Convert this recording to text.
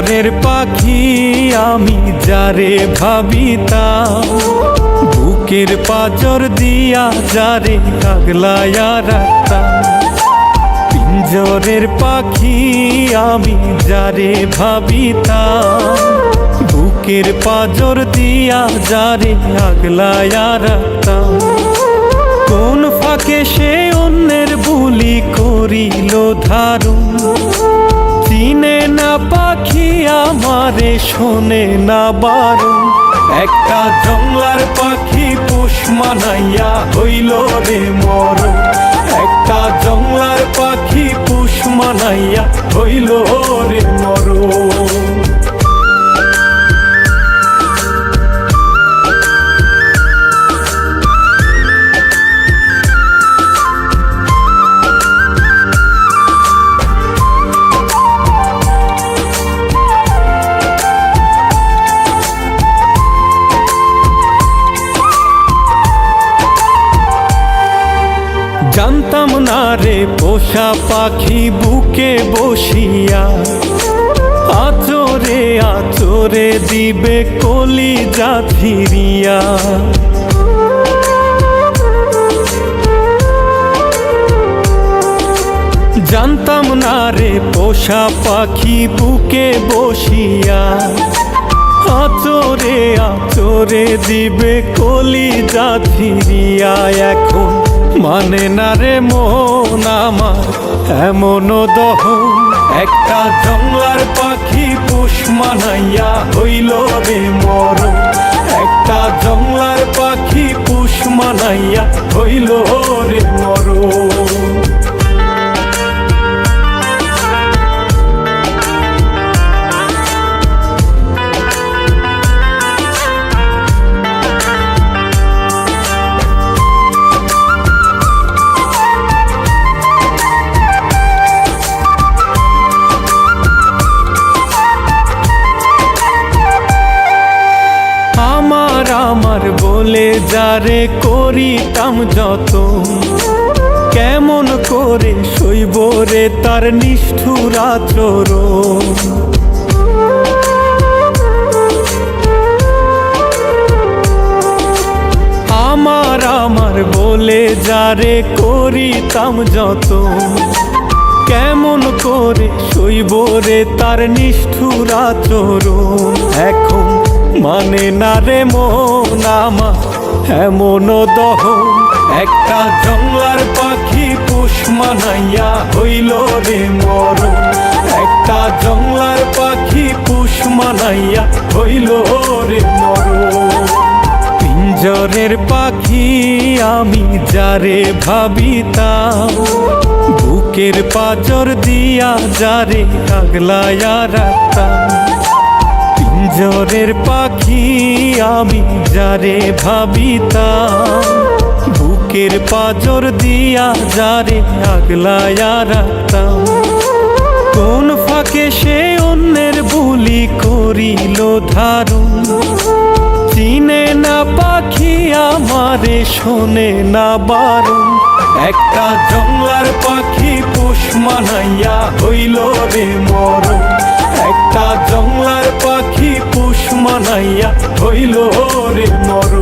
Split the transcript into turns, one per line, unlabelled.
পিঞ্জরের পাখি আমি যারে ভাবিতা বুকের পাজর দিয়া যারে আগলায়া রাখতাম। পিঞ্জরের পাখি আমি যারে ভাবিতা বুকের পাজর দিয়া যারে আগলায়া রাখতাম। কোন ফাঁকে সে অন্যের বুলি করিল ধারণ। আমারে শোনে না বারো একটা জংলার পাখি পোষ মানাইয়া হইল রে মর একটা জংলার পাখি পুষ মানাইয়া হইল রে মর জানতাম না রে পোষা পাখি বুকে বসিয়া। আচরে আচরে দিবে কলি যা ফিরিয়া জানতাম না রে পোষা পাখি বুকে বসিয়া। আচরে আচরে দিবে কলি যা ফিরিয়া এখন মানে না রে মন আমার? এমন দহ। একটা জঙ্গলার পাখি পুষ মানাইয়া হইল রে মর একটা জঙ্গলার পাখি পুষ মানাইয়া হইল আমার বলে যারে করিতাম যত। কেমন করে শৈব রে তার নিষ্ঠুর আচরণ। আমার আমার বলে যারে করিতাম যত। কেমন করে শৈব রে তার নিষ্ঠুর আচরণ। এখন মানে না রে মন আমার, এমন দহন একটা জংলার পাখি পোষ মানাইয়া হইল রে মর একটা জঙ্গলার পাখি পোষ মানাইয়া হইল রে মরণ। পিঞ্জরের পাখি আমি যারে ভাবিতা বুকের পাজর দিয়া যারে আগলায়া রাখতাম। পিঞ্জরের পাখি আমি, যারে ভাবিতাম। বুকের পাজর দিয়া যারে আগলায়া রাখতাম। কোন ফাঁকে সে অন্যের বুলি করিল ধারণ। চিনে না পাখি আমারে, শোনে না বারণ। একটা জংলার পাখি পোষ মানাইয়া হইল রে মর একটা জংলার পাখি পোষ মানাইয়া হইল রে মর